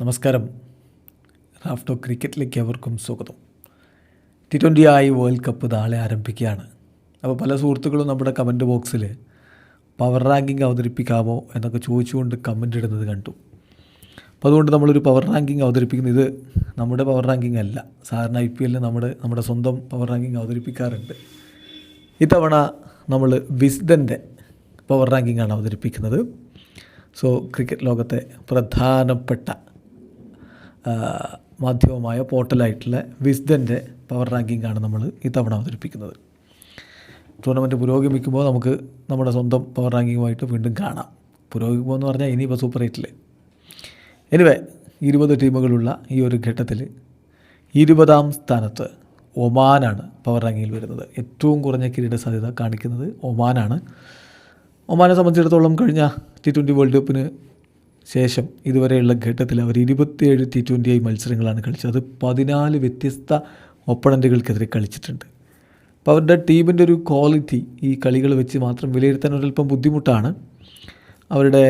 നമസ്കാരം. റാഫ്റ്റോ ക്രിക്കറ്റിലേക്ക് അവർക്കും സ്വാഗതം. ടി ട്വന്റി ആയി വേൾഡ് കപ്പ് നാളെ ആരംഭിക്കുകയാണ്. അപ്പോൾ പല സുഹൃത്തുക്കളും നമ്മുടെ കമന്റ് ബോക്സിൽ പവർ റാങ്കിങ് അവതരിപ്പിക്കാമോ എന്നൊക്കെ ചോദിച്ചുകൊണ്ട് കമന്റ് ഇടുന്നത് കണ്ടു. അപ്പോൾ അതുകൊണ്ട് നമ്മളൊരു പവർ റാങ്കിങ് അവതരിപ്പിക്കുന്നത് ഇത് നമ്മുടെ പവർ റാങ്കിങ് അല്ല. സാധാരണ ഐ പി എല്ലിൽ നമ്മുടെ നമ്മുടെ സ്വന്തം പവർ റാങ്കിങ് അവതരിപ്പിക്കാറുണ്ട്. ഇത്തവണ നമ്മൾ വിസ്ഡന്റെ പവർ റാങ്കിങ്ങാണ് അവതരിപ്പിക്കുന്നത്. സോ ക്രിക്കറ്റ് ലോകത്തെ പ്രധാനപ്പെട്ട മാധ്യമമായ പോർട്ടലായിട്ടുള്ള വിസ്ഡന്റെ പവർ റാങ്കിങ്ങാണ് നമ്മൾ ഇത്തവണ അവതരിപ്പിക്കുന്നത്. ടൂർണമെന്റ് പുരോഗമിക്കുമ്പോൾ നമുക്ക് നമ്മുടെ സ്വന്തം പവർ റാങ്കിങ്ങുമായിട്ട് വീണ്ടും കാണാം. പുരോഗമിക്കുമ്പോൾ എന്ന് പറഞ്ഞാൽ ഇനിയിപ്പോൾ സൂപ്പർ എയ്റ്റിൽ എനിവേ ഇരുപത് ടീമുകളുള്ള ഈ ഒരു ഘട്ടത്തിൽ ഇരുപതാം സ്ഥാനത്ത് ഒമാനാണ് പവർ റാങ്കിങ്ങിൽ വരുന്നത്. ഏറ്റവും കുറഞ്ഞ കിരീട സാധ്യത കാണിക്കുന്നത് ഒമാനാണ്. ഒമാനെ സംബന്ധിച്ചിടത്തോളം കഴിഞ്ഞ ടി ട്വന്റി വേൾഡ് കപ്പിന് ശേഷം ഇതുവരെയുള്ള ഘട്ടത്തിൽ അവർ ഇരുപത്തിയേഴ് ടി ട്വന്റി ഐ മത്സരങ്ങളാണ് കളിച്ചത്. അത് പതിനാല് വ്യത്യസ്ത ഒപ്പണന്റുകൾക്കെതിരെ കളിച്ചിട്ടുണ്ട്. അപ്പോൾ അവരുടെ ടീമിന്റെ ഒരു ക്വാളിറ്റി ഈ കളികൾ വെച്ച് മാത്രം വിലയിരുത്താൻ ഒരല്പം ബുദ്ധിമുട്ടാണ്. അവരുടെ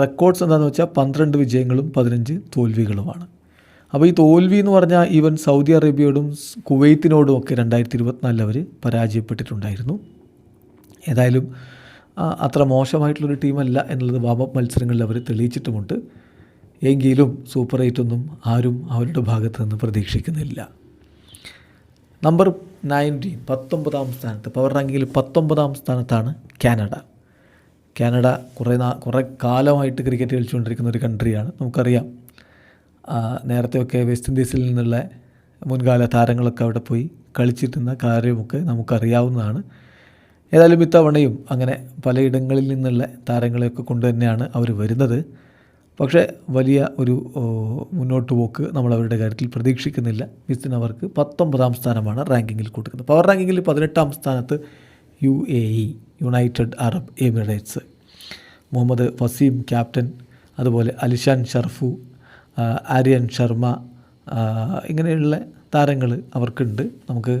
റെക്കോർഡ്സ് എന്താണെന്ന് വെച്ചാൽ പന്ത്രണ്ട് വിജയങ്ങളും പതിനഞ്ച് തോൽവികളുമാണ്. അപ്പോൾ ഈ തോൽവി എന്ന് പറഞ്ഞാൽ ഈവൻ സൗദി അറേബ്യയോടും കുവൈത്തിനോടും ഒക്കെ രണ്ടായിരത്തി ഇരുപത്തിനാലിൽ അവർ പരാജയപ്പെട്ടിട്ടുണ്ടായിരുന്നു. ഏതായാലും അത്ര മോശമായിട്ടുള്ളൊരു ടീമല്ല എന്നുള്ളത് വാമപ്പ് മത്സരങ്ങളിൽ അവർ തെളിയിച്ചിട്ടുമുണ്ട്. എങ്കിലും സൂപ്പർ എയ്റ്റ് ഒന്നും ആരും അവരുടെ ഭാഗത്ത് നിന്ന് പ്രതീക്ഷിക്കുന്നില്ല. നമ്പർ നയന്റീൻ പത്തൊമ്പതാം സ്ഥാനത്ത് പവർ റാങ്കിങ്ങിൽ പത്തൊമ്പതാം സ്ഥാനത്താണ് കാനഡ. കാനഡ കുറേ നാ കുറേ കാലമായിട്ട് ക്രിക്കറ്റ് കളിച്ചുകൊണ്ടിരിക്കുന്ന ഒരു കൺട്രിയാണ് നമുക്കറിയാം. നേരത്തെയൊക്കെ വെസ്റ്റ് ഇൻഡീസിൽ നിന്നുള്ള മുൻകാല താരങ്ങളൊക്കെ അവിടെ പോയി കളിച്ചിരുന്ന കാര്യമൊക്കെ നമുക്കറിയാവുന്നതാണ്. ഏതായാലും ഇത്തവണയും അങ്ങനെ പലയിടങ്ങളിൽ നിന്നുള്ള താരങ്ങളെയൊക്കെ കൊണ്ട് തന്നെയാണ് അവർ വരുന്നത്. പക്ഷേ വലിയ ഒരു മുന്നോട്ട് പോക്ക് നമ്മൾ അവരുടെ കാര്യത്തിൽ പ്രതീക്ഷിക്കുന്നില്ല. മിസ്സിന് അവർക്ക് പത്തൊമ്പതാം സ്ഥാനമാണ് റാങ്കിങ്ങിൽ കൊടുക്കുന്നത്. പവർ റാങ്കിങ്ങിൽ പതിനെട്ടാം സ്ഥാനത്ത് U A E united Arab Emirates. Muhammad Faseem captain അതുപോലെ അലിഷാൻ ഷർഫു ആര്യൻ ശർമ്മ ഇങ്ങനെയുള്ള താരങ്ങൾ അവർക്കുണ്ട്. നമുക്ക്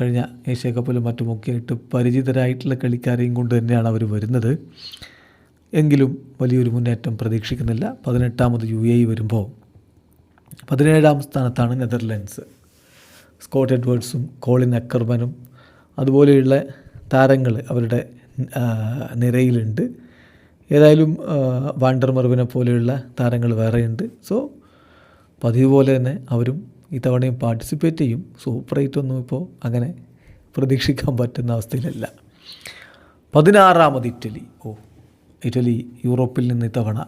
കഴിഞ്ഞ ഏഷ്യ കപ്പിലും മറ്റുമൊക്കെ ആയിട്ട് പരിചിതരായിട്ടുള്ള കളിക്കാരെയും കൊണ്ട് തന്നെയാണ് അവർ വരുന്നത്. എങ്കിലും വലിയൊരു മുന്നേറ്റം പ്രതീക്ഷിക്കുന്നില്ല. പതിനെട്ടാമത് യു എ വരുമ്പോൾ പതിനേഴാം സ്ഥാനത്താണ് നെതർലാൻഡ്സ്. സ്കോട്ട് എഡ്വേർഡ്സും കോളിൻ അക്കർമനും അതുപോലെയുള്ള താരങ്ങൾ അവരുടെ നിരയിലുണ്ട്. ഏതായാലും വാണ്ടർ മർവിനെ പോലെയുള്ള താരങ്ങൾ വേറെയുണ്ട്. സോ പതിവ് പോലെ തന്നെ അവരും ഇത്തവണയും പാർട്ടിസിപ്പേറ്റ് ചെയ്യും. സൂപ്പർ ഒന്നും ഇപ്പോൾ അങ്ങനെ പ്രതീക്ഷിക്കാൻ പറ്റുന്ന അവസ്ഥയിലല്ല. പതിനാറാമത് ഇറ്റലി. ഓ ഇറ്റലി യൂറോപ്പിൽ നിന്ന് ഇത്തവണ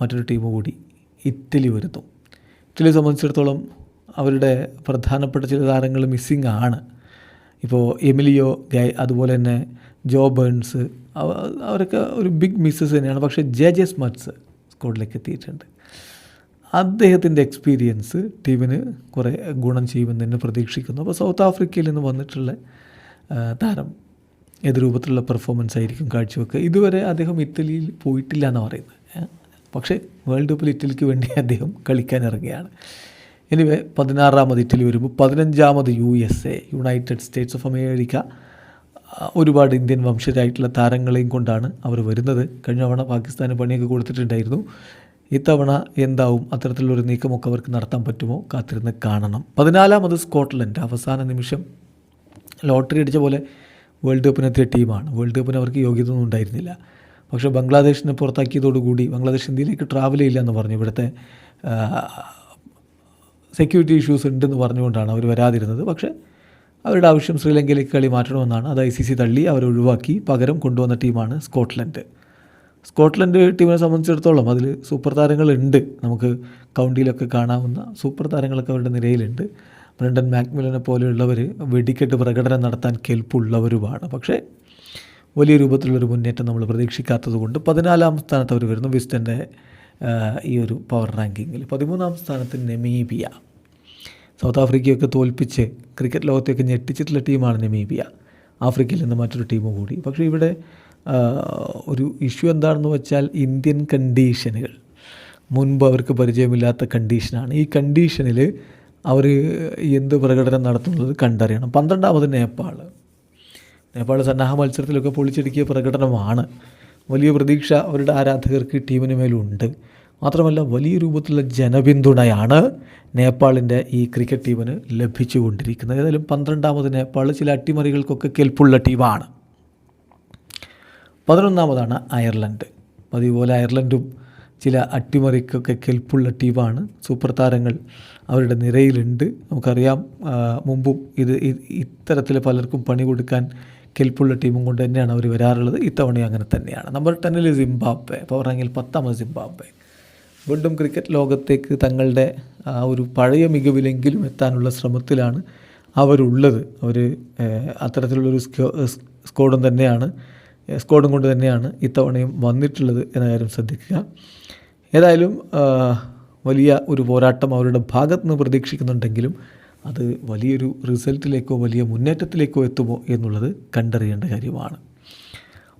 മറ്റൊരു ടീം കൂടി ഇറ്റലി വരുന്നു. ഇറ്റലിയെ സംബന്ധിച്ചിടത്തോളം അവരുടെ പ്രധാനപ്പെട്ട ചില താരങ്ങൾ മിസ്സിങ് ആണ്. ഇപ്പോൾ എമിലിയോ ഗൈ അതുപോലെ തന്നെ ജോ ബേൺസ് അവരൊക്കെ ഒരു ബിഗ് മിസ്സസ് തന്നെയാണ്. പക്ഷേ ജെ ജെ സ്മറ്റ്സ് സ്കോഡിലേക്ക് എത്തിയിട്ടുണ്ട്. അദ്ദേഹത്തിന്റെ എക്സ്പീരിയൻസ് ടീമിന് കുറേ ഗുണം ചെയ്യുമെന്ന് തന്നെ പ്രതീക്ഷിക്കുന്നു. അപ്പോൾ സൗത്ത് ആഫ്രിക്കയിൽ നിന്ന് വന്നിട്ടുള്ള താരം ഏത് രൂപത്തിലുള്ള പെർഫോമൻസ് ആയിരിക്കും കാഴ്ചവെക്കുക. ഇതുവരെ അദ്ദേഹം ഇറ്റലിയിൽ പോയിട്ടില്ല എന്ന് പറയുന്നത്. പക്ഷേ വേൾഡ് കപ്പിൽ ഇറ്റലിക്ക് വേണ്ടി അദ്ദേഹം കളിക്കാൻ ഇറങ്ങുകയാണ്. എനിവേ പതിനാറാമത് ഇറ്റലി വരുമ്പോൾ പതിനഞ്ചാമത് U S A united states of America ഒരുപാട് ഇന്ത്യൻ വംശജരായിട്ടുള്ള താരങ്ങളെയും കൊണ്ടാണ് അവർ വരുന്നത്. കഴിഞ്ഞ തവണ പാകിസ്ഥാന് പണിയൊക്കെ കൊടുത്തിട്ടുണ്ടായിരുന്നു. ഇത്തവണ എന്താവും? അത്തരത്തിലുള്ളൊരു നീക്കമൊക്കെ അവർക്ക് നടത്താൻ പറ്റുമോ? കാത്തിരുന്ന് കാണണം. പതിനാലാമത് സ്കോട്ട്ലൻഡ്. അവസാന നിമിഷം ലോട്ടറി അടിച്ച പോലെ വേൾഡ് കപ്പിനെത്തിയ ടീമാണ്. വേൾഡ് കപ്പിന് അവർക്ക് യോഗ്യത ഒന്നും ഉണ്ടായിരുന്നില്ല. പക്ഷേ ബംഗ്ലാദേശിനെ പുറത്താക്കിയതോടുകൂടി ബംഗ്ലാദേശ് ഇന്ത്യയിലേക്ക് ട്രാവൽ ചെയ്യില്ല എന്ന് പറഞ്ഞു. ഇവിടുത്തെ സെക്യൂരിറ്റി ഇഷ്യൂസ് ഉണ്ടെന്ന് പറഞ്ഞുകൊണ്ടാണ് അവർ വരാതിരുന്നത്. പക്ഷേ അവരുടെ ആവശ്യം ശ്രീലങ്കയിലേക്ക് കളി മാറ്റണമെന്നാണ്. അത് ഐ സി സി തള്ളി അവർ ഒഴിവാക്കി. പകരം കൊണ്ടുവന്ന ടീമാണ് സ്കോട്ട്ലൻഡ്. സ്കോട്ട്ലൻഡ് ടീമിനെ സംബന്ധിച്ചിടത്തോളം അതിൽ സൂപ്പർ താരങ്ങളുണ്ട്. നമുക്ക് കൗണ്ടിയിലൊക്കെ കാണാവുന്ന സൂപ്പർ താരങ്ങളൊക്കെ അവരുടെ നിരയിലുണ്ട്. ബ്രണ്ടൻ മാക്മിലനെ പോലെയുള്ളവർ വെടിക്കെട്ട് പ്രകടനം നടത്താൻ കെൽപ്പുള്ളവരുമാണ് പക്ഷേ വലിയ രൂപത്തിലുള്ളൊരു മുന്നേറ്റം നമ്മൾ പ്രതീക്ഷിക്കാത്തത് കൊണ്ട് പതിനാലാം സ്ഥാനത്ത് അവർ വരുന്നു വിസ്റ്റന്റെ ഈ ഒരു പവർ റാങ്കിങ്ങിൽ പതിമൂന്നാം സ്ഥാനത്ത് നെമീബിയ. സൗത്ത് ആഫ്രിക്കയൊക്കെ തോൽപ്പിച്ച് ക്രിക്കറ്റ് ലോകത്തെയൊക്കെ ഞെട്ടിച്ചിട്ടുള്ള ടീമാണ് നെമീബിയ. ആഫ്രിക്കയിൽ നിന്ന് മറ്റൊരു ടീം കൂടി. പക്ഷേ ഇവിടെ ഒരു ഇഷ്യൂ എന്താണെന്ന് വെച്ചാൽ ഇന്ത്യൻ കണ്ടീഷനുകൾ. മുൻപ് അവർക്ക് പരിചയമില്ലാത്ത കണ്ടീഷനാണ്. ഈ കണ്ടീഷനിൽ അവർ എന്ത് പ്രകടനം നടത്തുന്നത് കണ്ടറിയണം. പന്ത്രണ്ടാമത് നേപ്പാൾ നേപ്പാൾ സന്നാഹ മത്സരത്തിലൊക്കെ പൊളിച്ചടുക്കിയ പ്രകടനമാണ്. വലിയ പ്രതീക്ഷ അവരുടെ ആരാധകർക്ക് ടീമിന് മേലുണ്ട്. മാത്രമല്ല വലിയ രൂപത്തിലുള്ള ജനപിന്തുണയാണ് നേപ്പാളിന്റെ ഈ ക്രിക്കറ്റ് ടീമിന് ലഭിച്ചുകൊണ്ടിരിക്കുന്നത്. ഏതായാലും പന്ത്രണ്ടാമത് നേപ്പാൾ ചില അട്ടിമറികൾക്കൊക്കെ കെൽപ്പുള്ള ടീമാണ്. പതിനൊന്നാമതാണ് അയർലൻഡ്. പതിപോലെ അയർലൻഡും ചില അട്ടിമറിക്കൊക്കെ കെൽപ്പുള്ള ടീമാണ്. സൂപ്പർ താരങ്ങൾ അവരുടെ നിരയിലുണ്ട്. നമുക്കറിയാം മുമ്പും ഇത് ഇത്തരത്തിൽ പലർക്കും പണി കൊടുക്കാൻ കെൽപ്പുള്ള ടീമും കൊണ്ട് തന്നെയാണ് അവർ വരാറുള്ളത്. ഇത്തവണയും അങ്ങനെ തന്നെയാണ്. Number ടെന്നിൽ Zimbabwe. പവർ റാങ്കിൽ പത്താമത് സിംബാബ്വെ. വീണ്ടും ക്രിക്കറ്റ് ലോകത്തേക്ക് തങ്ങളുടെ ആ ഒരു പഴയ മികവിലെങ്കിലും എത്താനുള്ള ശ്രമത്തിലാണ് അവരുള്ളത്. അവർ അത്തരത്തിലുള്ളൊരു സ്കോ- സ്കോഡും തന്നെയാണ്. സ്ക്വാഡും കൊണ്ട് തന്നെയാണ് ഇത്തവണയും വന്നിട്ടുള്ളത് എന്ന കാര്യം ശ്രദ്ധിക്കുക. ഏതായാലും വലിയ ഒരു പോരാട്ടം അവരുടെ ഭാഗത്ത് നിന്ന് പ്രതീക്ഷിക്കുന്നുണ്ടെങ്കിലും അത് വലിയൊരു റിസൾട്ടിലേക്കോ വലിയ മുന്നേറ്റത്തിലേക്കോ എത്തുമോ എന്നുള്ളത് കണ്ടറിയേണ്ട കാര്യമാണ്.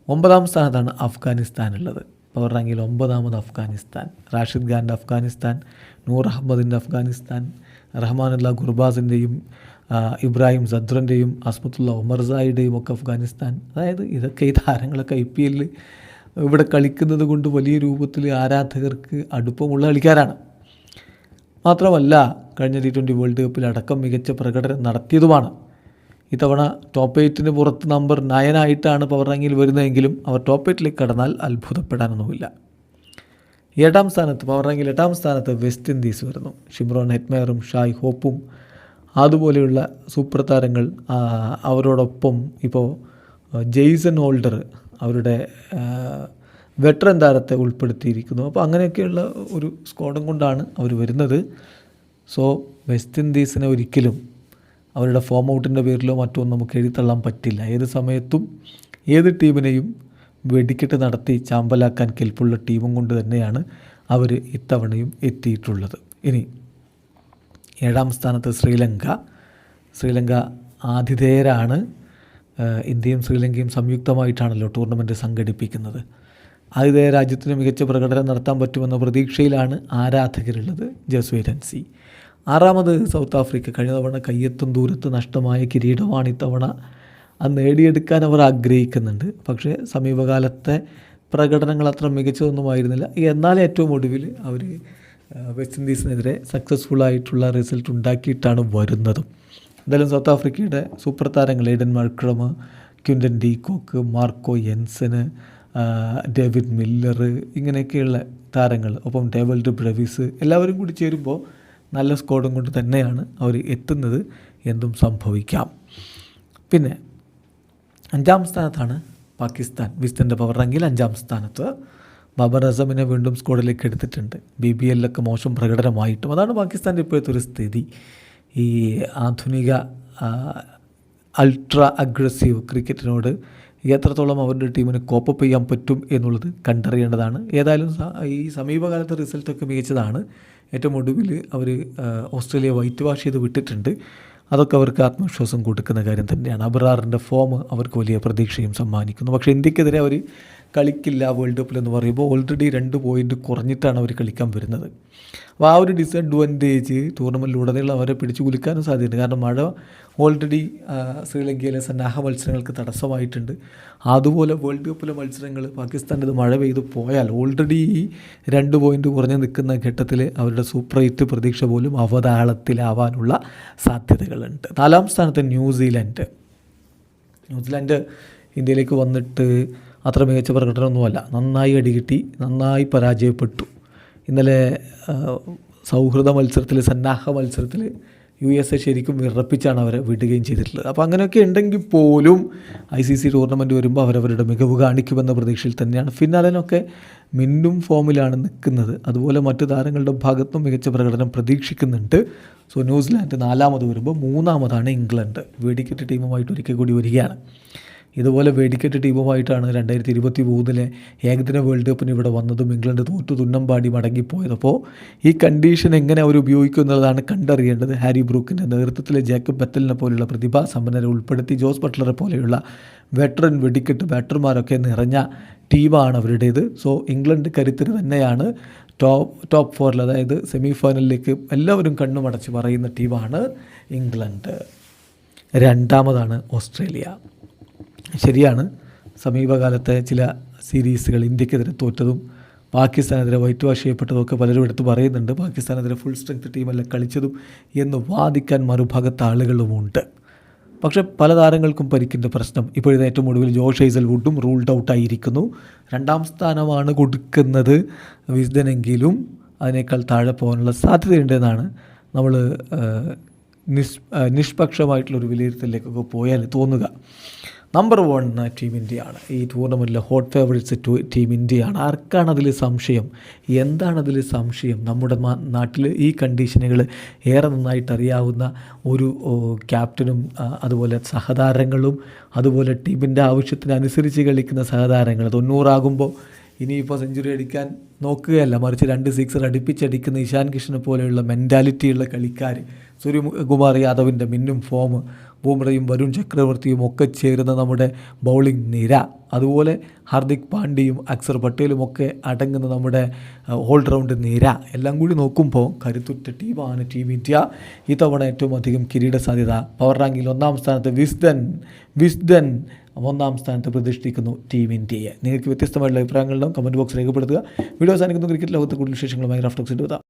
ഒമ്പതാം സ്ഥാനത്താണ് അഫ്ഗാനിസ്ഥാൻ ഉള്ളത് പവർ റാങ്കിൽ ഒമ്പതാമത് അഫ്ഗാനിസ്ഥാൻ റാഷിദ് ഖാന്റെ അഫ്ഗാനിസ്ഥാൻ നൂർ അഹമ്മദിന്റെ അഫ്ഗാനിസ്ഥാൻ റഹ്മാനുള്ള ഗുർബാസിന്റെയും ഇബ്രാഹിം സദ്രന്റെയും അസ്മത്തുള്ള ഉമർസായിയുടെയും ഒക്കെ അഫ്ഗാനിസ്ഥാൻ. അതായത് ഇതൊക്കെ ഈ താരങ്ങളൊക്കെ ഐ പി എല്ലിൽ ഇവിടെ കളിക്കുന്നത് കൊണ്ട് വലിയ രൂപത്തിൽ ആരാധകർക്ക് അടുപ്പമുള്ള കളിക്കാരാണ്. മാത്രമല്ല കഴിഞ്ഞ ടി ട്വന്റി വേൾഡ് കപ്പിൽ അടക്കം മികച്ച പ്രകടനം നടത്തിയതുമാണ്. ഇത്തവണ ടോപ്പ് എയ്റ്റിന് പുറത്ത് നമ്പർ നയനായിട്ടാണ് പവർ റാങ്കിൽ വരുന്നതെങ്കിലും അവർ ടോപ്പ് എയ്റ്റിലേക്ക് കടന്നാൽ അത്ഭുതപ്പെടാനൊന്നുമില്ല. എട്ടാം സ്ഥാനത്ത് പവർ റാങ്കിൽ എട്ടാം സ്ഥാനത്ത് വെസ്റ്റ് ഇൻഡീസ് വരുന്നു. ഷിംറോൺ ഹെറ്റ്മയറും ഷായ് ഹോപ്പും അതുപോലെയുള്ള സൂപ്പർ താരങ്ങൾ അവരോടൊപ്പം ഇപ്പോൾ ജെയ്സൺ ഹോൾഡർ അവരുടെ വെറ്ററൻ താരത്തെ ഉൾപ്പെടുത്തിയിരിക്കുന്നു. അപ്പോൾ അങ്ങനെയൊക്കെയുള്ള ഒരു സ്ക്വാഡും കൊണ്ടാണ് അവർ വരുന്നത്. സോ വെസ്റ്റ് ഇൻഡീസിനെ ഒരിക്കലും അവരുടെ ഫോം ഔട്ടിന്റെ പേരിലോ മറ്റോ നമുക്ക് എഴുതിത്തള്ളാൻ പറ്റില്ല. ഏത് സമയത്തും ഏത് ടീമിനെയും വെടിക്കെട്ട് നടത്തി ചാമ്പലാക്കാൻ കെൽപ്പുള്ള ടീമും കൊണ്ട് തന്നെയാണ് അവർ ഇത്തവണയും എത്തിയിട്ടുള്ളത്. ഇനി ഏഴാം സ്ഥാനത്ത് ശ്രീലങ്ക. ശ്രീലങ്ക ആതിഥേയരാണ്. ഇന്ത്യയും ശ്രീലങ്കയും സംയുക്തമായിട്ടാണല്ലോ ടൂർണമെന്റ് സംഘടിപ്പിക്കുന്നത്. ആതിഥേയ രാജ്യത്തിന് മികച്ച പ്രകടനം നടത്താൻ പറ്റുമെന്ന പ്രതീക്ഷയിലാണ് ആരാധകരുള്ളത് ജസ്വീരൻ സി. ആറാമത് സൗത്ത് ആഫ്രിക്ക. കഴിഞ്ഞ തവണ കയ്യെത്തും ദൂരത്ത് നഷ്ടമായ കിരീടമാണ് ഇത്തവണ അത് നേടിയെടുക്കാൻ അവർ ആഗ്രഹിക്കുന്നുണ്ട്. പക്ഷേ സമീപകാലത്തെ പ്രകടനങ്ങൾ അത്ര മികച്ചതൊന്നുമായിരുന്നില്ല എന്നാൽ ഏറ്റവും ഒടുവിൽ അവർ വെസ്റ്റ് ഇൻഡീസിനെതിരെ സക്സസ്ഫുൾ ആയിട്ടുള്ള റിസൾട്ട് ഉണ്ടാക്കിയിട്ടാണ് വരുന്നതും. എന്തായാലും സൗത്ത് ആഫ്രിക്കയുടെ സൂപ്പർ താരങ്ങൾ Aiden Markram Quinton de Kock Marco യെൻസന് David Miller ഇങ്ങനെയൊക്കെയുള്ള താരങ്ങൾ ഒപ്പം ഡേവൽഡ് ബ്രവീസ് എല്ലാവരും കൂടി ചേരുമ്പോൾ നല്ല സ്കോഡും കൊണ്ട് തന്നെയാണ് അവർ എത്തുന്നത് എന്തും സംഭവിക്കാം. പിന്നെ അഞ്ചാം സ്ഥാനത്താണ് പാകിസ്ഥാൻ. വിസ്തന്റെ പവർ റാങ്കിൽ അഞ്ചാം സ്ഥാനത്ത്. ബാബർ അസമിനെ വീണ്ടും സ്കോഡിലേക്ക് എടുത്തിട്ടുണ്ട്. ബി ബി എല്ലൊക്കെ മോശം പ്രകടനമായിട്ടും അതാണ് പാകിസ്ഥാന്റെ ഇപ്പോഴത്തെ ഒരു സ്ഥിതി. ഈ ആധുനിക അൾട്രാ അഗ്രസീവ് ക്രിക്കറ്റിനോട് എത്രത്തോളം അവരുടെ ടീമിന് കോപ്പപ്പ് ചെയ്യാൻ പറ്റും എന്നുള്ളത് കണ്ടറിയേണ്ടതാണ്. ഏതായാലും ഈ സമീപകാലത്തെ റിസൾട്ടൊക്കെ മികച്ചതാണ്. ഏറ്റവും ഒടുവിൽ അവർ ഓസ്ട്രേലിയ വൈറ്റ് വാഷ് ചെയ്ത് വിട്ടിട്ടുണ്ട്. അതൊക്കെ അവർക്ക് ആത്മവിശ്വാസം കൊടുക്കുന്ന കാര്യം തന്നെയാണ്. അബറാറിന്റെ ഫോം അവർക്ക് വലിയ പ്രതീക്ഷയും സമ്മാനിക്കുന്നു. പക്ഷേ ഇന്ത്യക്കെതിരെ അവർ കളിക്കില്ല വേൾഡ് കപ്പിൽ എന്ന് പറയുമ്പോൾ ഓൾറെഡി രണ്ട് പോയിന്റ് കുറഞ്ഞിട്ടാണ് അവർ കളിക്കാൻ വരുന്നത്. അപ്പോൾ ആ ഒരു ഡിസഡ്വാന്റേജ് ടൂർണമെന്റിലുടനീളം അവരെ പിടിച്ചു കുലുക്കാനും സാധ്യതയുണ്ട്. കാരണം മഴ ഓൾറെഡി ശ്രീലങ്കയിലെ സന്നാഹ മത്സരങ്ങൾക്ക് തടസ്സമായിട്ടുണ്ട്. അതുപോലെ വേൾഡ് കപ്പിലെ മത്സരങ്ങൾ പാകിസ്ഥാന്റെ മഴ പെയ്ത് പോയാൽ ഓൾറെഡി ഈ രണ്ട് പോയിന്റ് കുറഞ്ഞ് നിൽക്കുന്ന ഘട്ടത്തിൽ അവരുടെ സൂപ്പർ എയ്റ്റ് പ്രതീക്ഷ പോലും അവതാളത്തിലാവാനുള്ള സാധ്യതകളുണ്ട്. നാലാം സ്ഥാനത്ത് ന്യൂസിലാൻഡ്. ന്യൂസിലാൻഡ് ഇന്ത്യയിലേക്ക് വന്നിട്ട് അത്ര മികച്ച പ്രകടനമൊന്നുമല്ല. നന്നായി അടികിട്ടി നന്നായി പരാജയപ്പെട്ടു. ഇന്നലെ സൗഹൃദ മത്സരത്തിൽ സന്നാഹ മത്സരത്തിൽ യു എസ് എ ശരിക്കും വിറപ്പിച്ചാണ് അവരെ വിടുകയും ചെയ്തിട്ടുള്ളത്. അപ്പോൾ അങ്ങനെയൊക്കെ ഉണ്ടെങ്കിൽ പോലും ഐ സി സി ടൂർണമെന്റ് വരുമ്പോൾ അവരവരുടെ മികവ് കാണിക്കുമെന്ന പ്രതീക്ഷയിൽ തന്നെയാണ്. ഫിന്നാലനൊക്കെ മിന്നും ഫോമിലാണ് നിൽക്കുന്നത്. അതുപോലെ മറ്റു താരങ്ങളുടെ ഭാഗത്തും മികച്ച പ്രകടനം പ്രതീക്ഷിക്കുന്നുണ്ട്. സോ ന്യൂസിലാൻഡ് നാലാമത് വരുമ്പോൾ മൂന്നാമതാണ് ഇംഗ്ലണ്ട്. വെടിക്കെട്ട് ടീമുമായിട്ട് ഒരിക്കൽ കൂടി വരികയാണ്. ഇതുപോലെ വെടിക്കെട്ട് ടീമുമായിട്ടാണ് രണ്ടായിരത്തി ഇരുപത്തി മൂന്നിലെ ഏകദിന വേൾഡ് കപ്പിന് ഇവിടെ വന്നതും ഇംഗ്ലണ്ട് തോറ്റു തുന്നം പാടി മടങ്ങിപ്പോയത്. അപ്പോൾ ഈ കണ്ടീഷൻ എങ്ങനെ അവർ ഉപയോഗിക്കും എന്നുള്ളതാണ് കണ്ടറിയേണ്ടത്. ഹാരി ബ്രൂക്കിന്റെ നേതൃത്വത്തിലെ ജേക്കബ് ബത്തലിനെ പോലെയുള്ള പ്രതിഭാസമ്പന്നരെ ഉൾപ്പെടുത്തി ജോസ് ബട്ട്ലറെ പോലെയുള്ള വെറ്ററൻ വെടിക്കെട്ട് ബാറ്റർമാരൊക്കെ നിറഞ്ഞ ടീമാണ് അവരുടേത്. സോ ഇംഗ്ലണ്ട് കരുത്തിന് തന്നെയാണ് ടോപ്പ് ടോപ്പ് ഫോറിൽ അതായത് സെമി ഫൈനലിലേക്ക് എല്ലാവരും കണ്ണുമടച്ച് പറയുന്ന ടീമാണ് ഇംഗ്ലണ്ട്. രണ്ടാമതാണ് ഓസ്ട്രേലിയ. ശരിയാണ്. സമീപകാലത്തെ ചില സീരീസുകൾ ഇന്ത്യക്കെതിരെ തോറ്റതും പാകിസ്ഥാനെതിരെ വൈറ്റ് വാഷ് ചെയ്യപ്പെട്ടതൊക്കെ പലരും എടുത്ത് പറയുന്നുണ്ട്. പാകിസ്ഥാനെതിരെ ഫുൾ സ്ട്രെങ്ത് ടീമല്ല കളിച്ചതും എന്ന് വാദിക്കാൻ മറുഭാഗത്ത് ആളുകളുമുണ്ട്. പക്ഷേ പല താരങ്ങൾക്കും പരിക്കിന്റെ പ്രശ്നം. ഇപ്പോഴത്തെ ഏറ്റവും ഒടുവിൽ ജോഷ് ഹൈസൽ വുഡും റൂൾഡ് ഔട്ടായിരിക്കുന്നു രണ്ടാം സ്ഥാനമാണ് കൊടുക്കുന്നത് വിസ്ഡനെങ്കിലും അതിനേക്കാൾ താഴെ പോകാനുള്ള സാധ്യതയുണ്ടെന്നാണ് നമ്മൾ നിഷ് നിഷ്പക്ഷമായിട്ടുള്ളൊരു വിലയിരുത്തലിലേക്കൊക്കെ പോയാൽ തോന്നുക. നമ്പർ വൺ ടീം ഇന്ത്യയാണ്. ഈ ടൂർണമെന്റിലെ ഹോട്ട് ഫേവറേറ്റ്സ് ടീം ഇന്ത്യയാണ്. ആർക്കാണ് അതിൽ സംശയം? എന്താണ് അതിൽ സംശയം? നമ്മുടെ നാട്ടിൽ ഈ കണ്ടീഷനുകൾ ഏറെ നന്നായിട്ട് അറിയാവുന്ന ഒരു ക്യാപ്റ്റനും അതുപോലെ സഹതാരങ്ങളും അതുപോലെ ടീമിന്റെ ആവശ്യത്തിനനുസരിച്ച് കളിക്കുന്ന സഹതാരങ്ങൾ തൊണ്ണൂറാകുമ്പോൾ ഇനിയിപ്പോൾ സെഞ്ചുറി അടിക്കാൻ നോക്കുകയല്ല. മറിച്ച് രണ്ട് സിക്സർ അടുപ്പിച്ചടിക്കുന്ന ഇഷാൻ കിഷനെ പോലെയുള്ള മെന്റാലിറ്റിയുള്ള കളിക്കാർ സൂര്യകുമാർ യാദവിന്റെ മിന്നും ഫോം ബൂമ്രയും വരുൺ ചക്രവർത്തിയും ഒക്കെ ചേരുന്ന നമ്മുടെ ബൗളിംഗ് നിര. അതുപോലെ ഹാർദിക് പാണ്ഡ്യയും അക്സർ പട്ടേലും ഒക്കെ അടങ്ങുന്ന നമ്മുടെ ഓൾറൗണ്ട് നിര. എല്ലാം കൂടി നോക്കുമ്പോൾ കരുത്തുറ്റ ടീമാണ് ടീം ഇന്ത്യ. ഇത്തവണ ഏറ്റവും അധികം കിരീട സാധ്യത പവർ റാങ്കിൽ ഒന്നാം സ്ഥാനത്ത് വിസ്ഡൻ വിസ്ഡൻ ഒന്നാം സ്ഥാനത്ത് പ്രതിഷ്ഠിക്കുന്നു ടീം ഇന്ത്യയെ. നിങ്ങൾക്ക് വ്യത്യസ്തമായിട്ടുള്ള അഭിപ്രായങ്ങളിലും കമന്റ് ബോക്സ് രേഖപ്പെടുത്തുക. വീഡിയോ സാധിക്കുന്നു ക്രിക്കറ്റ് ലോകത്ത് കൂടുതൽ വിശേഷങ്ങളുമായി റാഫ്റ്റോക്സ് എടുക്കുക